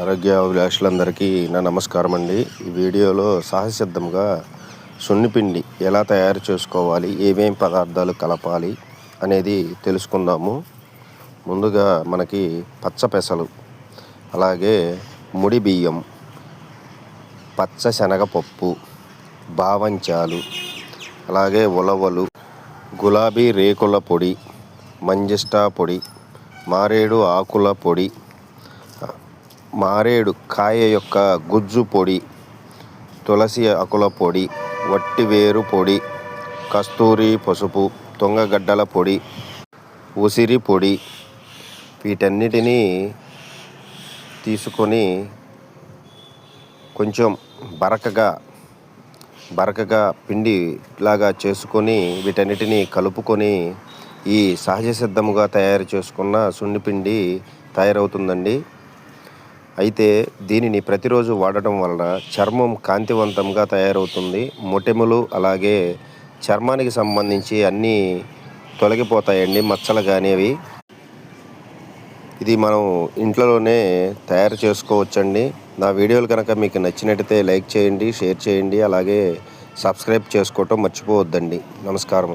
ఆరోగ్య అభిలాషులందరికీ నా నమస్కారం అండి. ఈ వీడియోలో సహసిద్ధంగా సున్నిపిండి ఎలా తయారు చేసుకోవాలి ఏమేమి పదార్థాలు కలపాలి అనేది తెలుసుకుందాము. ముందుగా మనకి పచ్చ పెసలు అలాగే ముడి బియ్యం పచ్చ శనగపప్పు బావంచాలు అలాగే ఉలవలు గులాబీ రేకుల పొడి మంజిస్టా పొడి మారేడు ఆకుల పొడి మారేడు కాయ యొక్క గుజ్జు పొడి తులసి ఆకుల పొడి వట్టివేరు పొడి కస్తూరి పసుపు తుంగగడ్డల పొడి ఉసిరి పొడి వీటన్నిటినీ తీసుకొని కొంచెం బరకగా బరకగా పిండి లాగా చేసుకొని వీటన్నిటిని కలుపుకొని ఈ సహజ సిద్ధముగా తయారు చేసుకున్న సున్నిపిండి తయారవుతుందండి. అయితే దీనిని ప్రతిరోజు వాడటం వలన చర్మం కాంతివంతంగా తయారవుతుంది. మొటిమలు అలాగే చర్మానికి సంబంధించి అన్నీ తొలగిపోతాయండి మచ్చలు కానీ ఇది మనం ఇంట్లోనే తయారు చేసుకోవచ్చండి. నా వీడియోలు కనుక మీకు నచ్చినట్టయితే లైక్ చేయండి షేర్ చేయండి అలాగే సబ్స్క్రైబ్ చేసుకోవటం మర్చిపోవద్దండి. నమస్కారం